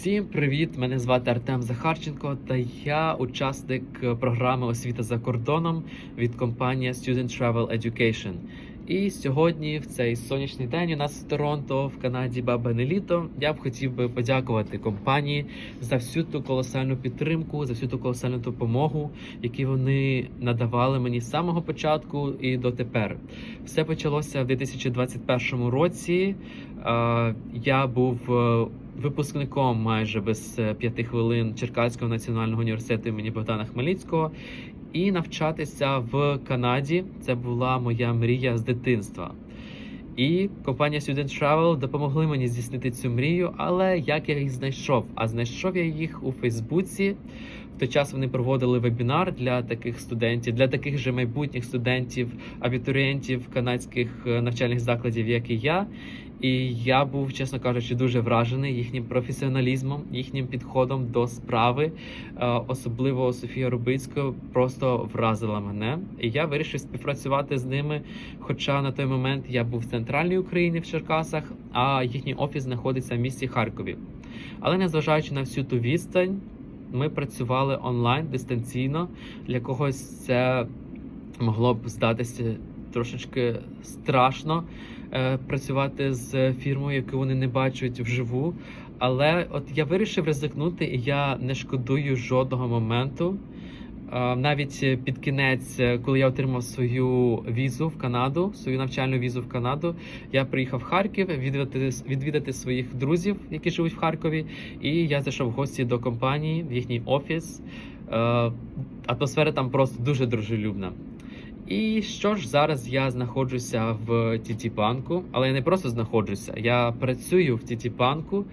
Всім привіт! Мене звати Артем Захарченко, та я учасник програми освіта за кордоном від компанії Student Travel Education. І сьогодні, в цей сонячний день, у нас в Торонто, в Канаді Бабине літо. Я б хотів би подякувати компанії за всю ту колосальну підтримку, за всю ту колосальну допомогу, які вони надавали мені з самого початку і дотепер. Все почалося в 2021 році. Я був е, випускником майже без е, п'яти хвилин Черкаського національного університету імені Богдана Хмельницького. І навчатися в Канаді це була моя мрія з дитинства. І компанія Student Travel допомогли мені здійснити цю мрію, але як я їх знайшов? А знайшов я їх у Фейсбуці. В той час вони проводили вебінар для таких студентів, для таких же майбутніх студентів, абітурієнтів канадських е, навчальних закладів, як і я. І я був, чесно кажучи, дуже вражений їхнім професіоналізмом, їхнім підходом до справи. Е, Особливо Софія Рубицька просто вразила мене. І я вирішив співпрацювати з ними. Хоча на той момент я був в центральній Україні в Черкасах, а їхній офіс знаходиться в місті Харкові. Але незважаючи на всю ту відстань, ми працювали онлайн дистанційно. Для когось це могло б здатися трошечки страшно е, працювати з фірмою, яку вони не бачать вживу. Але от я вирішив ризикнути, і я не шкодую жодного моменту. Е, Навіть під кінець, коли я отримав свою візу в Канаду, свою навчальну візу в Канаду, я приїхав в Харків відвідати, відвідати своїх друзів, які живуть в Харкові. І я зайшов в гості до компанії в їхній офіс. Е, Атмосфера там просто дуже дружелюбна. І що ж зараз я знаходжуся в Тіті банку, але я не просто знаходжуся. Я працюю в Тіті банку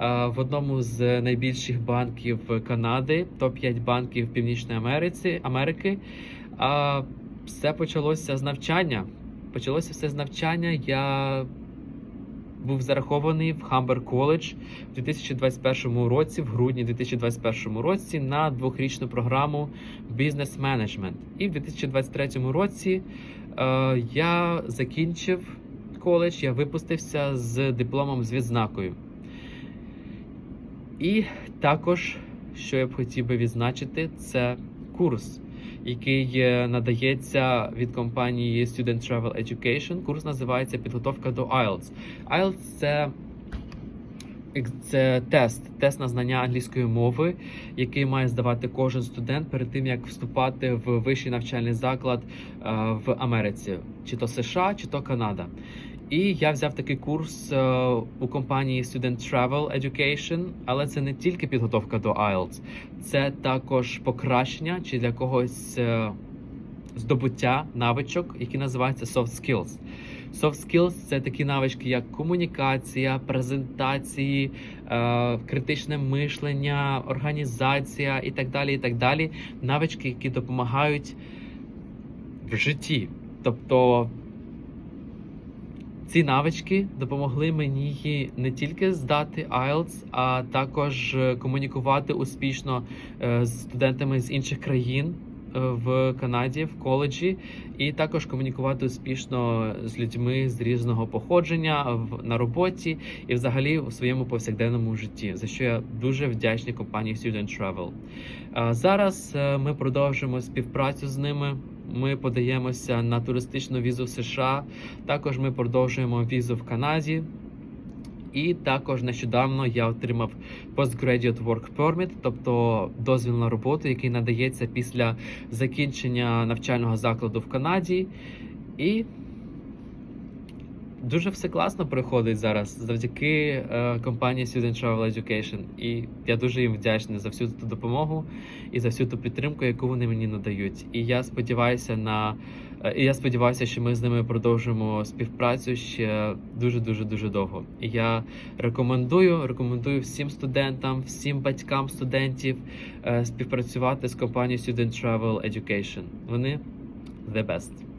е, в одному з найбільших банків Канади, топ-5 банків Північної Америці Америки. А все почалося з навчання. Почалося все з навчання. Я був зарахований в Хамбер коледж в 2021 році, в грудні 2021 році, на двохрічну програму бізнес менеджмент. І в 2023 році е, я закінчив коледж, я випустився з дипломом з відзнакою. І також, що я б хотів би відзначити, це курс, який е, надається від компанії Student Travel Education. Курс називається Підготовка до IELTS. IELTS – це це тест, тест на знання англійської мови, який має здавати кожен студент перед тим, як вступати в вищий навчальний заклад е, в Америці, чи то США, чи то Канада. І я взяв такий курс е, у компанії Student Travel Education, але це не тільки підготовка до IELTS, це також покращення чи для когось е, здобуття навичок, які називаються soft skills. Soft skills – це такі навички, як комунікація, презентації, е, критичне мишлення, організація і так далі. І так далі. Навички, які допомагають в житті. Тобто ці навички допомогли мені не тільки здати IELTS, а також е, комунікувати успішно е, з студентами з інших країн е, в Канаді в коледжі, і також комунікувати успішно з людьми з різного походження на роботі і взагалі у своєму повсякденному житті, за що я дуже вдячний компанії Student Travel. Зараз ми продовжуємо співпрацю з ними. Ми подаємося на туристичну візу в США. Також ми продовжуємо візу в Канаді. І також нещодавно я отримав Postgraduate Work Permit, тобто дозвіл на роботу, який надається після закінчення навчального закладу в Канаді. І дуже все класно проходить зараз завдяки е, компанії Student Travel Education. І я дуже їм вдячний за всю ту допомогу і за всю ту підтримку, яку вони мені надають. І я сподіваюся на е, і я сподіваюся, що ми з ними продовжимо співпрацю ще дуже дуже дуже довго. І я рекомендую, рекомендую всім студентам, всім батькам студентів е, співпрацювати з компанією Student Travel Education. Вони the best.